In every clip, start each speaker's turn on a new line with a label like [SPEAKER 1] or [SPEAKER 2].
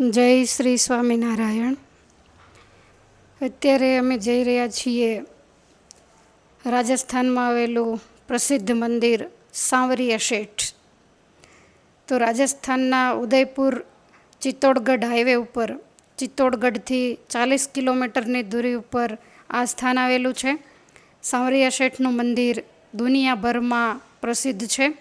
[SPEAKER 1] જય શ્રી સ્વામિનારાયણ. અત્યારે અમે જઈ રહ્યા છીએ રાજસ્થાનમાં આવેલું પ્રસિદ્ધ મંદિર સાંવરિયા શેઠ. તો રાજસ્થાનના ઉદયપુર ચિત્તોડગઢ હાઈવે ઉપર, ચિત્તોડગઢથી ચાલીસ કિલોમીટરની દૂરી ઉપર આ સ્થાન આવેલું છે. સાંવરિયા શેઠનું મંદિર દુનિયાભરમાં પ્રસિદ્ધ છે.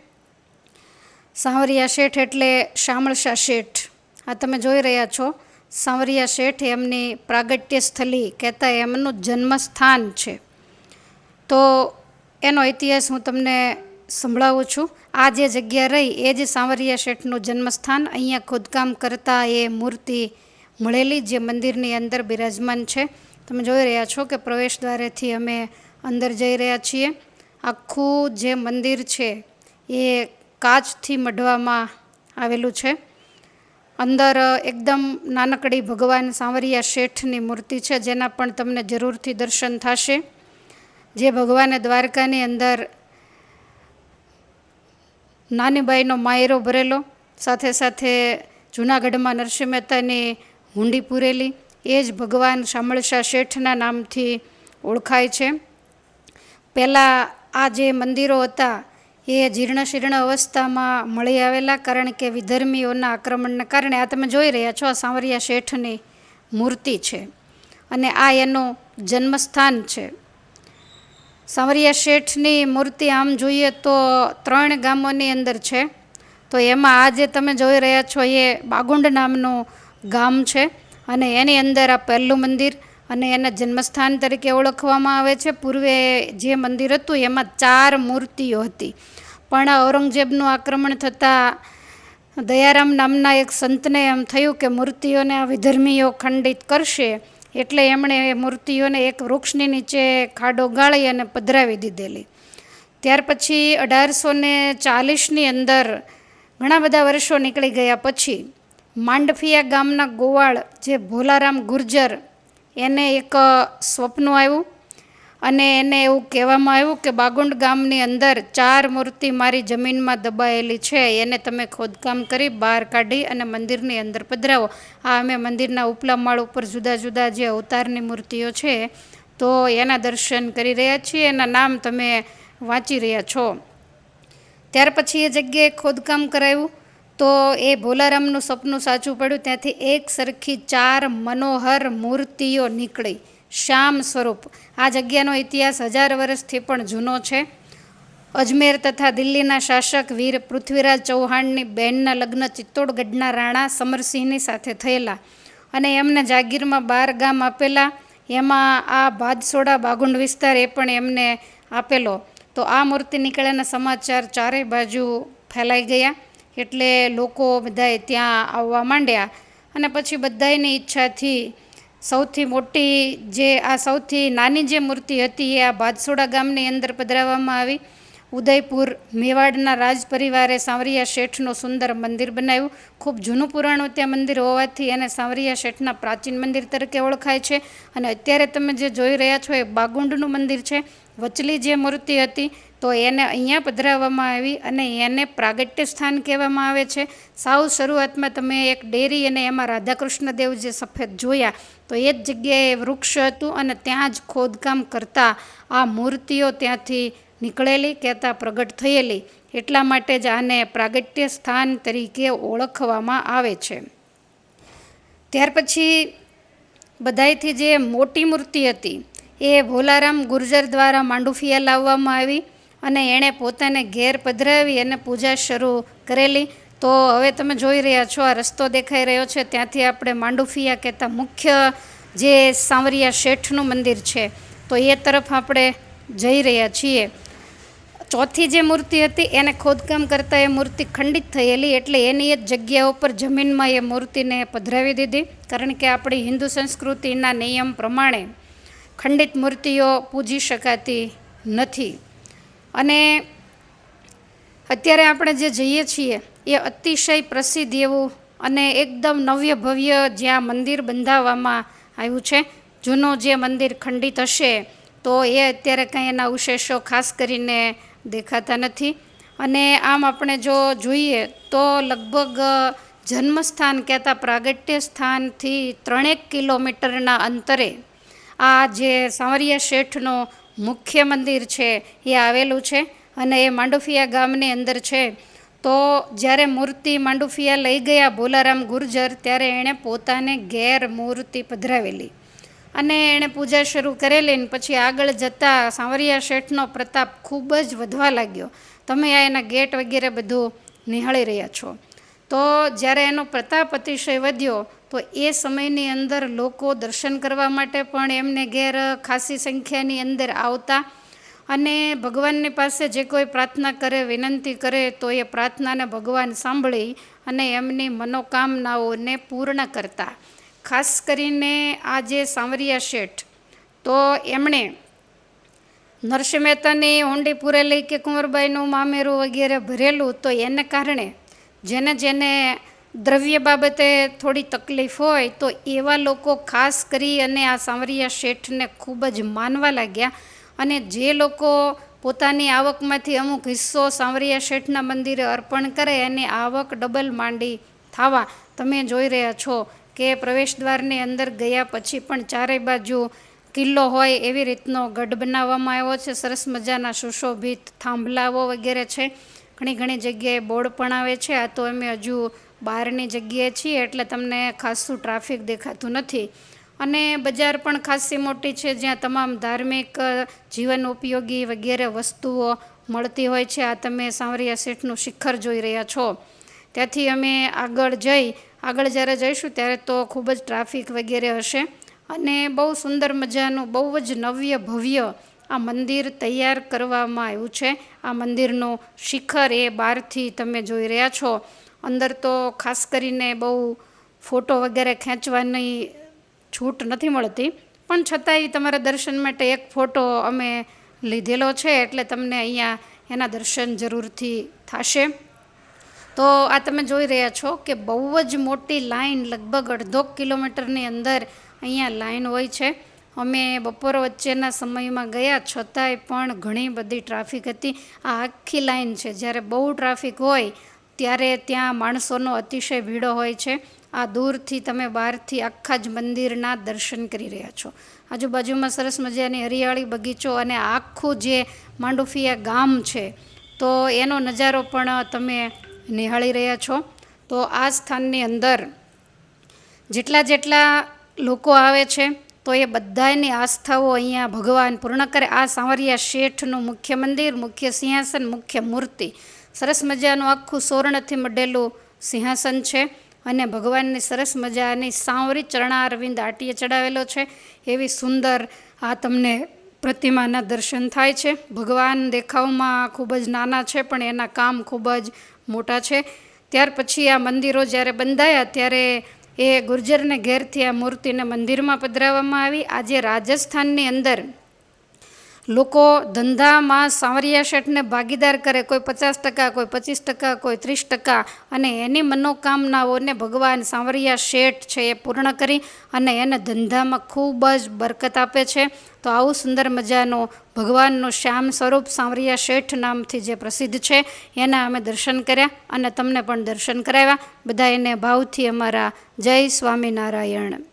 [SPEAKER 1] સાંવરિયા શેઠ એટલે શામળશા શેઠ. આ તમે જોઈ રહ્યા છો. સાંવરિયા શેઠ એમની પ્રાગટ્ય સ્થલી કહેતા એમનું જન્મસ્થાન છે. તો એનો ઇતિહાસ હું તમને સંભળાવું છું. આ જે જગ્યા રહી, એ જ સાંવરિયા શેઠનું જન્મસ્થાન. અહીંયા ખોદકામ કરતા એ મૂર્તિ મળેલી જે મંદિરની અંદર બિરાજમાન છે. તમે જોઈ રહ્યા છો કે પ્રવેશ દ્વારેથી અમે અંદર જઈ રહ્યા છીએ. આખું જે મંદિર છે, એ કાચથી મઢવામાં આવેલું છે. અંદર એકદમ નાનકડી ભગવાન સાંવરિયા શેઠની મૂર્તિ છે, જેના પણ તમને જરૂરથી દર્શન થશે. જે ભગવાને દ્વારકાની અંદર નાનીબાઈનો માયરો ભરેલો, સાથે સાથે જૂનાગઢમાં નરસિંહ મહેતાની હુંડી પૂરેલી, એ જ ભગવાન શામળશા શેઠના નામથી ઓળખાય છે. પહેલાં આ જે મંદિરો હતા એ જીર્ણ શીર્ણ અવસ્થામાં મળી આવેલા કારણ કે વિધર્મીઓના આક્રમણને કારણે આ તમે જોઈ રહ્યા છો, આ સાંવરિયા શેઠની મૂર્તિ છે અને આ એનું જન્મસ્થાન છે. સાંવરિયા શેઠની મૂર્તિ આમ જોઈએ તો ત્રણ ગામોની અંદર છે. તો એમાં આ જે તમે જોઈ રહ્યા છો એ બાગુંડ નામનું ગામ છે અને એની અંદર આ પહેલું મંદિર અને એના જન્મસ્થાન તરીકે ઓળખવામાં આવે છે. પૂર્વે જે મંદિર હતું એમાં ચાર મૂર્તિઓ હતી. પણ ઔરંગઝેબનું આક્રમણ થતાં દયારામ નામના એક સંતને એમ થયું કે મૂર્તિઓને આ વિધર્મીઓ ખંડિત કરશે એટલે એમણે મૂર્તિઓને એક વૃક્ષની નીચે ખાડો ગાળી અને પધરાવી દીધેલી. ત્યાર પછી અઢારસો ને ચાલીસની અંદર ઘણા બધા વર્ષો નીકળી ગયા પછી માંડફિયા ગામના ગોવાળ જે ભોલારામ ગુર્જર એને એક સ્વપ્ન આવ્યું અને એને એવું કહેવામાં આવ્યું કે બાગુંડ ગામની અંદર ચાર મૂર્તિ મારી જમીનમાં દબાયેલી છે, એને તમે ખોદકામ કરી બહાર કાઢી અને મંદિરની અંદર પધરાવો. આ અમે મંદિરના ઉપલા માળ ઉપર જુદા જુદા જે અવતારની મૂર્તિઓ છે, તો એના દર્શન કરી રહ્યા છીએ, એના નામ તમે વાંચી રહ્યા છો. ત્યાર પછી એ જગ્યાએ ખોદકામ કરાવ્યું તો એ ભોલારામનું સપનું સાચું પડ્યું. ત્યાંથી એક સરખી ચાર મનોહર મૂર્તિઓ નીકળી. શ્યામ સ્વરૂપ. આ જગ્યાનો ઇતિહાસ હજાર વર્ષથી પણ જૂનો છે. અજમેર તથા દિલ્હીના શાસક વીર પૃથ્વીરાજ ચૌહાણની બહેનના લગ્ન ચિત્તોડગઢના રાણા સમરસિંહની સાથે થયેલા અને એમને જાગીરમાં બાર ગામ આપેલા. એમાં આ ભાદસોડા બાગુંડ વિસ્તાર એ પણ એમને આપેલો. તો આ મૂર્તિ નીકળ્યાના સમાચાર ચારેય બાજુ ફેલાઈ ગયા. એટલે લોકો બધાએ ત્યાં આવવા માંડ્યા અને પછી બધાની ઈચ્છાથી સૌથી મોટી જે આ સૌથી નાની જે મૂર્તિ હતી એ આ ભાદસોડા ગામની અંદર પધરાવવામાં આવી. ઉદયપુર મેવાડના રાજ પરિવારે સાંવરિયા શેઠનું સુંદર મંદિર બનાવ્યું. ખૂબ જૂનું પુરાણું ત્યાં મંદિર હોવાથી એને સાંવરિયા શેઠના પ્રાચીન મંદિર તરીકે ઓળખાય છે. અને અત્યારે તમે જે જોઈ રહ્યા છો એ બાગુંડનું મંદિર છે. વચલી જે મૂર્તિ હતી, તો એને અહીંયા પધરાવવામાં આવી અને એને પ્રાગટ્ય સ્થાન કહેવામાં આવે છે. સાવ શરૂઆતમાં તમે એક ડેરી અને એમાં રાધાકૃષ્ણ દેવ જે સફેદ જોયા, તો એ જ જગ્યાએ વૃક્ષ હતું અને ત્યાં જ ખોદકામ કરતાં આ મૂર્તિઓ ત્યાંથી નીકળેલી, કહેતા પ્રગટ થયેલી. એટલા માટે જ આને પ્રાગટ્ય સ્થાન તરીકે ઓળખવામાં આવે છે. ત્યાર પછી બધાયથી જે મોટી મૂર્તિ હતી એ ભોલારામ ગુર્જર દ્વારા માંડુફિયા લાવવામાં આવી અને એણે પોતાને ઘેર પધરાવી અને પૂજા શરૂ કરેલી. તો હવે તમે જોઈ રહ્યા છો, આ રસ્તો દેખાઈ રહ્યો છે. ત્યાંથી આપણે માંડુફિયા કહેતા મુખ્ય જે સાંવરિયા શેઠનું મંદિર છે, તો એ તરફ આપણે જઈ રહ્યા છીએ. ચોથી જે મૂર્તિ હતી, એને ખોદકામ કરતાં એ મૂર્તિ ખંડિત થયેલી એટલે એની જ જગ્યા ઉપર જમીનમાં એ મૂર્તિને પધરાવી દીધી. કારણ કે આપણી હિન્દુ સંસ્કૃતિના નિયમ પ્રમાણે ખંડિત મૂર્તિઓ પૂજી શકાતી નથી. અને અત્યારે આપણે જે જઈએ છીએ, એ અતિશય પ્રસિદ્ધ એવું અને એકદમ નવ્ય ભવ્ય જ્યાં મંદિર બંધાવવામાં આવ્યું છે. જૂનું જે મંદિર ખંડિત હશે, તો એ અત્યારે કંઈ એના અવશેષો ખાસ કરીને દેખાતા નથી. અને આમ આપણે જો જોઈએ, તો લગભગ જન્મસ્થાન કહેતા પ્રાગટ્ય સ્થાનથી ત્રણેક કિલોમીટરના અંતરે આ જે સાંવરિયા શેઠનો મુખ્ય મંદિર છે એ આવેલું છે અને એ માંડુફિયા ગામની અંદર છે. તો જ્યારે મૂર્તિ માંડુફિયા લઈ ગયા ભોલારામ ગુર્જર, ત્યારે એણે પોતાને ઘેર મૂર્તિ પધરાવેલી. અને એણે પૂજા શરૂ કરેલી ને પછી આગળ જતાં સાંવરિયા શેઠનો પ્રતાપ ખૂબ જ વધવા લાગ્યો. તમે આ એના ગેટ વગેરે બધું નિહાળી રહ્યા છો. તો જ્યારે એનો પ્રતાપ અતિશય વધ્યો તો એ સમયની અંદર લોકો દર્શન કરવા માટે પણ એમને ઘેર ખાસી સંખ્યાની અંદર આવતા અને ભગવાનની પાસે જે કોઈ પ્રાર્થના કરે, વિનંતી કરે, તો એ પ્રાર્થનાને ભગવાન સાંભળી અને એમની મનોકામનાઓને પૂર્ણ કરતા. ખાસ કરીને આ જે સાંવરિયા શેઠ, તો એમણે નરસિંહ મહેતાની ઊંડી પૂરેલી કે કુંવરબાઈનું મામેરું વગેરે ભરેલું, તો એને કારણે જેને જેને દ્રવ્ય બાબતે થોડી તકલીફ હોય તો એવા લોકો ખાસ કરી અને આ સાંવરિયા શેઠને ખૂબ જ માનવા લાગ્યા. અને જે લોકો પોતાની આવકમાંથી અમુક હિસ્સો સાંવરિયા શેઠના મંદિરે અર્પણ કરે એની આવક ડબલ માંડી થવા તમે જોઈ રહ્યા છો કે પ્રવેશદ્વારની અંદર ગયા પછી પણ ચારેય બાજુ કિલ્લો હોય એવી રીતનો ગઢ બનાવવામાં આવ્યો છે. સરસ મજાના સુશોભિત થાંભલાઓ વગેરે છે. ઘણી ઘણી જગ્યાએ બોર્ડ પણ આવે છે. આ તો અમે હજુ બહારની જગ્યાએ છીએ એટલે તમને ખાસું ટ્રાફિક દેખાતું નથી. અને બજાર પણ ખાસી મોટી છે, જ્યાં તમામ ધાર્મિક જીવન ઉપયોગી વગેરે વસ્તુઓ મળતી હોય છે. આ તમે સાંવરિયા સેઠનું શિખર જોઈ રહ્યા છો. ત્યાંથી અમે આગળ જઈ, આગળ જ્યારે જઈશું ત્યારે તો ખૂબ જ ટ્રાફિક વગેરે હશે. અને બહુ સુંદર મજાનું, બહુ જ નવ્ય ભવ્ય આ મંદિર તૈયાર કરવામાં આવ્યું છે. આ મંદિરનું શિખર એ બહારથી તમે જોઈ રહ્યા છો. અંદર તો ખાસ કરીને બહુ ફોટો વગેરે ખેંચવાની છૂટ નથી મળતી. પણ છતાંય તમારા દર્શન માટે એક ફોટો અમે લીધેલો છે એટલે તમને અહીંયા એના દર્શન જરૂરથી થશે. તો આ તમે જોઈ રહ્યા છો કે બહુ જ મોટી લાઈન લગભગ અડધો કિલોમીટરની અંદર અહીંયા લાઈન હોય છે. અમે બપોર વચ્ચેના સમયમાં ગયા છતાંય પણ ઘણી બધી ટ્રાફિક હતી. આ આખી લાઈન છે. જ્યારે બહુ ટ્રાફિક હોય ત્યારે ત્યાં માણસોનો અતિશય ભીડો હોય છે. આ દૂરથી તમે બહારથી આખા જ મંદિરના દર્શન કરી રહ્યા છો. આજુબાજુમાં સરસ મજાની હરિયાળી બગીચો અને આખું જે માંડુફિયા ગામ છે, તો એનો નજારો પણ તમે નિહાળી રહ્યા છો. તો આ સ્થાનની અંદર જેટલા જેટલા લોકો આવે છે, તો એ બધાની આસ્થાઓ અહીંયા ભગવાન પૂર્ણ કરે આ સાંવરિયા શેઠનું મુખ્ય મંદિર, મુખ્ય સિંહાસન, મુખ્ય મૂર્તિ. સરસ મજાનું આખું સુવર્ણથી મઢેલું સિંહાસન છે અને ભગવાનની સરસ મજાની સાંવરી ચરણારવિંદ આટીએ ચડાવેલો છે. એવી સુંદર આ તમને પ્રતિમાના દર્શન થાય છે. ભગવાન દેખાવમાં ખૂબ જ નાના છે, પણ એના કામ ખૂબ જ મોટા છે. ત્યાર પછી આ મંદિરો જ્યારે બંધાયા ત્યારે એ ગુર્જરને ઘેરથી આ મૂર્તિને મંદિરમાં પધરાવવામાં આવી. આજે રાજસ્થાનની અંદર લોકો ધંધામાં સાંવરિયા શેઠને ભાગીદાર કરે, કોઈ પચાસ ટકા, કોઈ પચીસ ટકા, કોઈ ત્રીસ ટકા અને એની મનોકામનાઓને ભગવાન સાંવરિયા શેઠ છે એ પૂર્ણ કરી અને એને ધંધામાં ખૂબ જ બરકત આપે છે. તો આવું સુંદર મજાનો ભગવાનનું શ્યામ સ્વરૂપ સાંવરિયા શેઠ નામથી જે પ્રસિદ્ધ છે, એના અમે દર્શન કર્યા અને તમને પણ દર્શન કરાવ્યા. બધા એને ભાવથી અમારા જય સ્વામિનારાયણ.